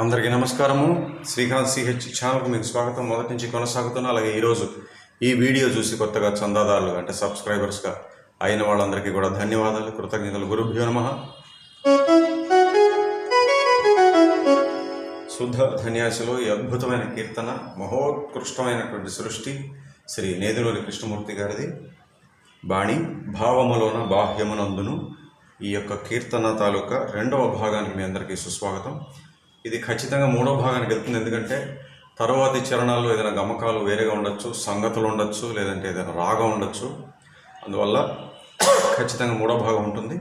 అందరికీ నమస్కారము. శ్రీకాంత్ సిహెచ్ ఛానల్కు మీకు స్వాగతం. మొదటి నుంచి కొనసాగుతున్నా అలాగే ఈరోజు ఈ వీడియో చూసి కొత్తగా చందాదారులు అంటే సబ్స్క్రైబర్స్గా అయిన వాళ్ళందరికీ కూడా ధన్యవాదాలు. కృతజ్ఞతలు. గురుభ్యో నమ. శుద్ధ ధన్యాసులు ఈ అద్భుతమైన కీర్తన మహోత్కృష్టమైనటువంటి సృష్టి శ్రీ నేదులూరి కృష్ణమూర్తి గారిది. బాణి భావములోన బాహ్యమునందును. ఈ యొక్క కీర్తన తాలూకా రెండవ భాగానికి మీ అందరికీ సుస్వాగతం. ఇది ఖచ్చితంగా మూడో భాగానికి వెళ్తుంది. ఎందుకంటే తర్వాతి చరణాల్లో ఏదైనా గమకాలు వేరేగా ఉండొచ్చు సంగతులు ఉండొచ్చు లేదంటే ఏదైనా రాగం ఉండొచ్చు. అందువల్ల ఖచ్చితంగా మూడో భాగం ఉంటుంది.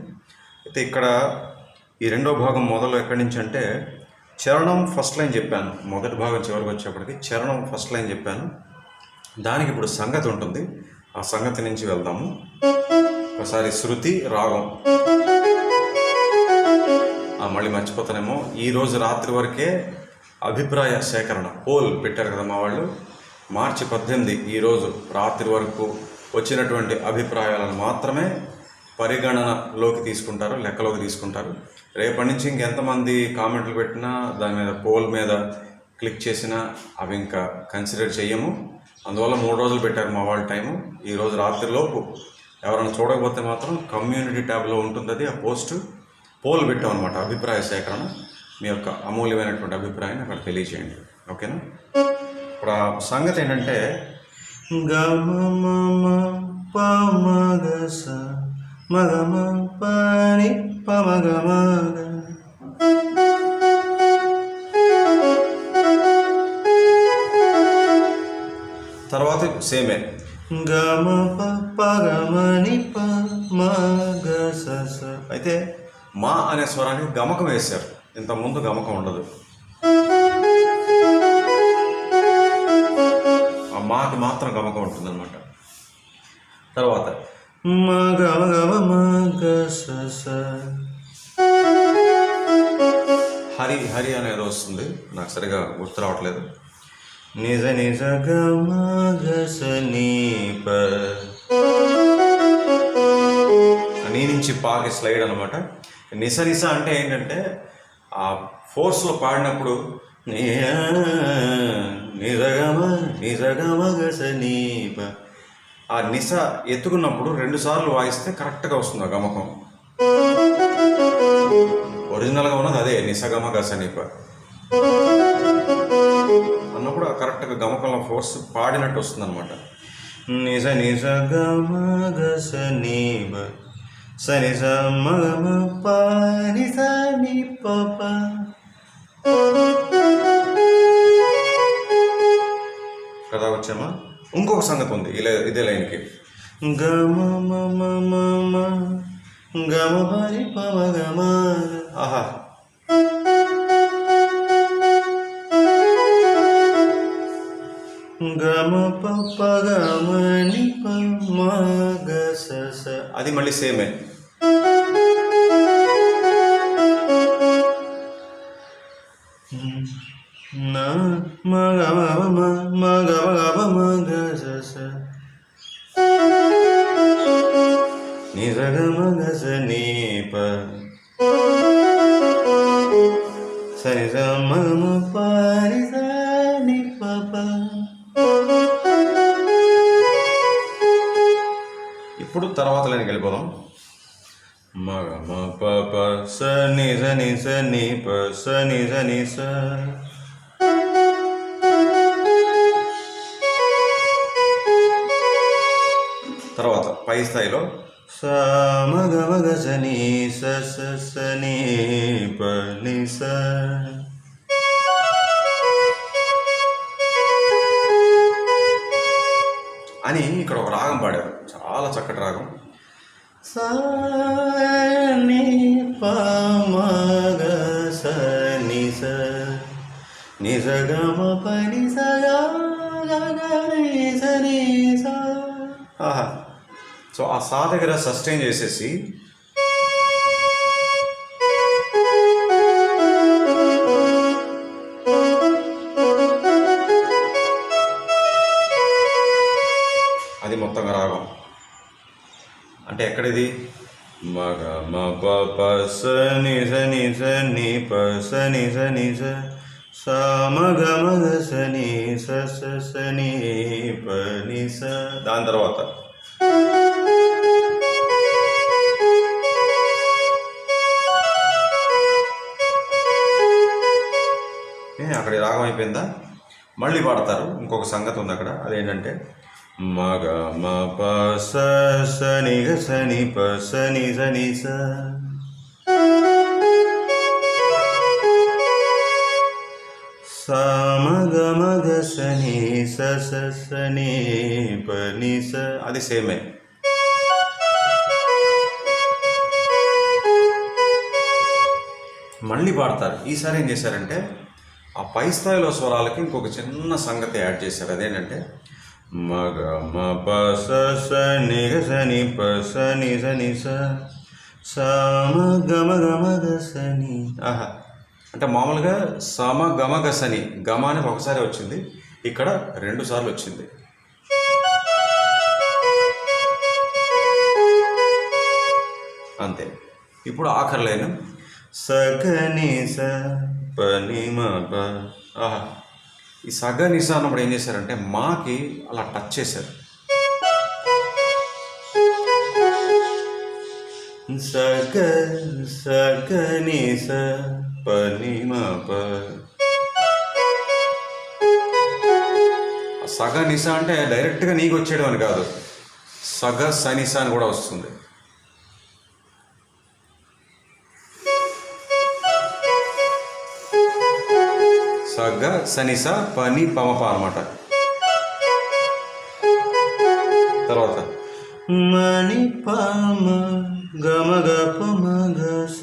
అయితే ఇక్కడ ఈ రెండో భాగం మొదలు ఎక్కడి నుంచి అంటే చరణం ఫస్ట్ లైన్ చెప్పాను. మొదటి భాగం చివరికి వచ్చేప్పటికి చరణం ఫస్ట్ లైన్ చెప్పాను. దానికి ఇప్పుడు సంగతి ఉంటుంది. ఆ సంగతి నుంచి వెళ్దాము. ఒకసారి శృతి రాగం. మళ్ళీ మర్చిపోతానేమో. ఈ రోజు రాత్రి వరకే అభిప్రాయ సేకరణ పోల్ పెట్టారు కదా మా వాళ్ళు. మార్చి పద్దెనిమిది ఈరోజు రాత్రి వరకు వచ్చినటువంటి అభిప్రాయాలను మాత్రమే పరిగణనలోకి తీసుకుంటారు లెక్కలోకి తీసుకుంటారు. రేపటి నుంచి ఇంకెంతమంది కామెంట్లు పెట్టినా దాని మీద పోల్ మీద క్లిక్ చేసినా అవి ఇంకా కన్సిడర్ చేయము అందువల్ల మూడు రోజులు పెట్టారు మా వాళ్ళ టైము. ఈరోజు రాత్రిలోపు ఎవరైనా చూడకపోతే మాత్రం కమ్యూనిటీ ట్యాబ్లో ఉంటుంది అది ఆ పోస్ట్. పోల్ పెట్టాం అనమాట అభిప్రాయ సేకరణ. మీ యొక్క అమూల్యమైనటువంటి అభిప్రాయాన్ని అక్కడ తెలియజేయండి. ఓకేనా? ఇప్పుడు ఆ సంగతి ఏంటంటే గమ పమగస మగమ పని పమగమగ తర్వాత సేమే గమ స పమగస అయితే మా అనే స్వరానికి గమకం వేశారు. ఇంత ముందు గమకం ఉండదు. ఆ మాకి మాత్రం గమకం ఉంటుంది అనమాట తర్వాత మా గమ గమ మగ హరి హరి అనేది వస్తుంది. నాకు సరిగా గుర్తు రావట్లేదు. నిజ నిజ గమ గ నీ నుంచి పాకి స్లైడ్ అనమాట నిసరిస అంటే ఏంటంటే ఆ ఫోర్స్లో పాడినప్పుడు నిరగమ నిజగమ నిజగమ నీప ఆ నిస ఎత్తుకున్నప్పుడు రెండుసార్లు వాయిస్తే కరెక్ట్గా వస్తుంది ఆ గమకం. ఒరిజినల్గా ఉన్నది అదే నిసగమ గస నీప. అన్నప్పుడు ఆ కరెక్ట్గా గమకంలో ఫోర్స్ పాడినట్టు వస్తుంది అనమాట నిజ నిజ గమ గస నీప సని స మ మ కదా వచ్చామా ఇంకొక సంగతి ఉంది ఇలా ఇదే లైన్కి. గమ మమ మ గమ పరి పవ గమ ఆహా. గమ ప గమ ని మ గ స స అది మళ్ళీ సేమే. మ మ గ స ని గ మ గ స ని ప స ని మ మ ప ని స ని ప ప ఇప్పుడు తర్వాత లైన్కి వెళ్ళిపోదాం. మగ మ ప ప స ని స ని స ని ప స ని స ని స పై స్థాయిలో స మగ మగ స ని స స స ని ప ని స అని ఇక్కడ ఒక రాగం పాడారు. చాలా చక్కటి రాగం. స ని ప మ గ స ని స ని స గ సో ఆ సా దగ్గర సస్టైన్ చేసేసి అది మొత్తంగా రాగం. అంటే ఎక్కడిది? మగ మ ప ప స ని స ని స ని ప స ని స ని స సమగమగ సని స స సని పని స. దాని తర్వాత అయిపోయిందా? మళ్ళీ పాడతారు ఇంకొక సంగతి ఉంది అక్కడ. అదేంటంటే మగ మ ప స సని గ స ని ప సని సని స ని స. స స స స ని ప ని స. అది సేమే. మళ్ళీ పాడతారు ఈసారి ఏం చేశారంటే ఆ పై స్థాయిలో స్వరాలకి ఇంకొక చిన్న సంగతి యాడ్ చేశారు. అదేంటంటే మగ మ ప స స ని గ స ని ప స ని స ని స స మ గ మ గ మ గ స ని. ఆహా. అంటే మామూలుగా సమ గమ గ స ని గమ అనేది ఒకసారి వచ్చింది. ఇక్కడ రెండు సార్లు వచ్చింది. అంతే. ఇప్పుడు ఆఖరి లైన్. ని స పని ప ఆహా ఈ సగని స అన్నప్పుడు ఏం చేశారంటే మాకి అలా టచ్ చేశారు. సగ సగని స పని ప సగ నిస అంటే డైరెక్ట్గా నీకు వచ్చేయడం అని కాదు. సగ సనిస అని కూడా వస్తుంది. సగ సనిస పని పమప అనమాట తర్వాత మణి పమ గమ గ పమ గ స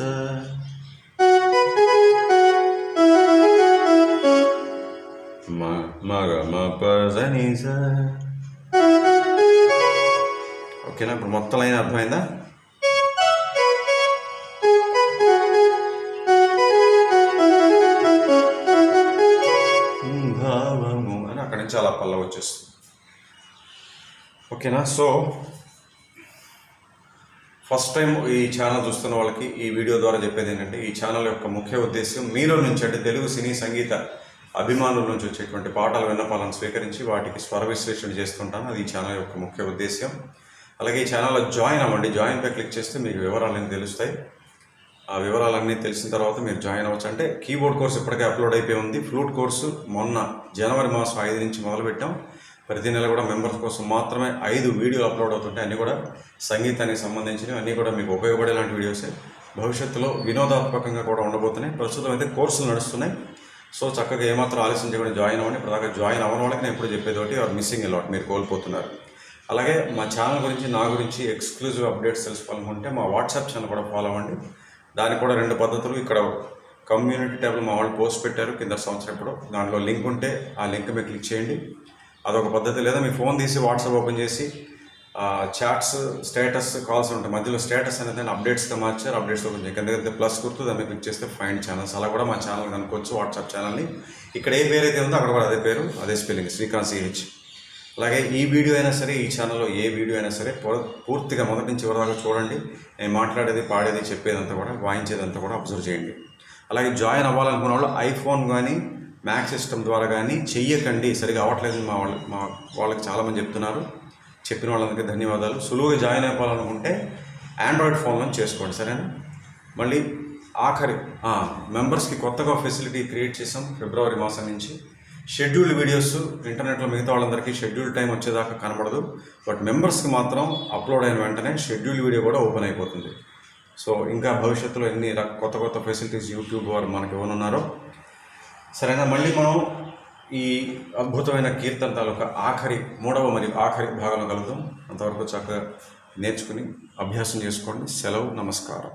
మ మ గ మ ప స ని స ఓకేనా ఇప్పుడు మొత్తం లైన్ అర్థమైందా అక్కడి నుంచి వచ్చేస్తుంది. ఓకేనా? సో ఫస్ట్ టైం ఈ ఛానల్ చూస్తున్న వాళ్ళకి ఈ వీడియో ద్వారా చెప్పేది ఏంటంటే ఈ ఛానల్ యొక్క ముఖ్య ఉద్దేశం మీలో నుంచి అంటే తెలుగు సినీ సంగీత అభిమానుల నుంచి వచ్చేటువంటి పాటల విన్నపాలను స్వీకరించి వాటికి స్వర విశ్లేషణ చేస్తుంటాను. అది ఈ ఛానల్ యొక్క ముఖ్య ఉద్దేశం అలాగే ఈ ఛానల్లో జాయిన్ అవ్వండి. జాయిన్ పై క్లిక్ చేస్తే మీకు వివరాలన్నీ తెలుస్తాయి. ఆ వివరాలన్నీ తెలిసిన తర్వాత మీరు జాయిన్ అవ్వచ్చు. అంటే కీబోర్డ్ కోర్స్ ఇప్పటికే అప్లోడ్ అయిపోయి ఉంది. ఫ్లూట్ కోర్సు మొన్న జనవరి మాసం ఐదు నుంచి మొదలుపెట్టాం. ప్రతి నెల కూడా మెంబర్స్ కోసం మాత్రమే ఐదు వీడియోలు అప్లోడ్ అవుతుంటాయి. అన్నీ కూడా సంగీతానికి సంబంధించినవి అన్నీ కూడా మీకు ఉపయోగపడేలాంటి వీడియోసే. భవిష్యత్తులో వినోదాత్మకంగా కూడా ఉండబోతున్నాయి. ప్రస్తుతం అయితే కోర్సులు నడుస్తున్నాయి. సో చక్కగా ఏమాత్రం ఆలస్యం చేయకుండా జాయిన్ అవ్వండి. ఇప్పుడు జాయిన్ అవ్వని వాళ్ళకి నేను ఎప్పుడు చెప్పేది ఒకటి ఆర్ మిస్సింగ్ అలాట్ మీరు కోల్పోతున్నారు. అలాగే మా ఛానల్ గురించి నా గురించి ఎక్స్క్లూజివ్ అప్డేట్స్ తెలుసుకోవాలనుకుంటే మా వాట్సాప్ ఛానల్ కూడా ఫాలో అవ్వండి. దానికి కూడా రెండు పద్ధతులు. ఇక్కడ కమ్యూనిటీ ట్యాబ్లో మా వాళ్ళు పోస్ట్ పెట్టారు. కింద సంవత్సరం ఇప్పుడు దాంట్లో లింక్ ఉంటే ఆ లింక్ మీరు క్లిక్ చేయండి. అదొక పద్ధతి లేదా మీ ఫోన్ తీసి వాట్సాప్ ఓపెన్ చేసి చాట్స్ స్టేటస్ కాల్స్ ఉంటాయి. మధ్యలో స్టేటస్ అనేది అప్డేట్స్గా మార్చారు అప్డేట్స్ ఓపెన్ చేయండి. కింద ప్లస్ గుర్తు దాన్ని క్లిక్ చేస్తే ఫైండ్ ఛానల్స్ అలా కూడా మా ఛానల్ కనుక్కోవచ్చు వాట్సాప్ ఛానల్ని ఇక్కడ ఏ పేరు అయితే ఉందో అక్కడ కూడా అదే పేరు అదే స్పెల్లింగ్ శ్రీకాంత్ సిహెచ్ అలాగే ఈ వీడియో అయినా సరే ఈ ఛానల్లో ఏ వీడియో అయినా సరే పూర్- పూర్తిగా మొదటి నుంచి చివరిదాకా చూడండి. నేను మాట్లాడేది పాడేది చెప్పేదంతా కూడా వాయించేదంతా కూడా అబ్జర్వ్ చేయండి. అలాగే జాయిన్ అవ్వాలనుకున్న వాళ్ళు ఐఫోన్ కానీ మ్యాక్ సిస్టమ్ ద్వారా కానీ చెయ్యకండి. సరిగా అవ్వట్లేదు మా వాళ్ళు మా వాళ్ళకి చాలామంది చెప్తున్నారు. చెప్పిన వాళ్ళందరికీ ధన్యవాదాలు. సులువుగా జాయిన్ అయిపోవాలనుకుంటే ఆండ్రాయిడ్ ఫోన్లో చేసుకోండి సరేనా? మళ్ళీ ఆఖరి మెంబర్స్కి కొత్తగా ఫెసిలిటీ క్రియేట్ చేసాం ఫిబ్రవరి మాసం నుంచి. షెడ్యూల్డ్ వీడియోస్ ఇంటర్నెట్లో మిగతా వాళ్ళందరికీ షెడ్యూల్ టైం వచ్చేదాకా కనబడదు. బట్ మెంబర్స్కి మాత్రం అప్లోడ్ అయిన వెంటనే షెడ్యూల్ వీడియో కూడా ఓపెన్ అయిపోతుంది. సో ఇంకా భవిష్యత్తులో ఎన్ని కొత్త కొత్త ఫెసిలిటీస్ యూట్యూబ్ వారు మనకి ఇవ్వనున్నారో. సరైన మళ్ళీ మనం ఈ అద్భుతమైన కీర్తన తాలూకా ఆఖరి మూడవ మరియు ఆఖరి భాగంలో కలుగుతాం అంతవరకు చక్కగా నేర్చుకుని అభ్యాసం చేసుకోండి. సెలవు నమస్కారం.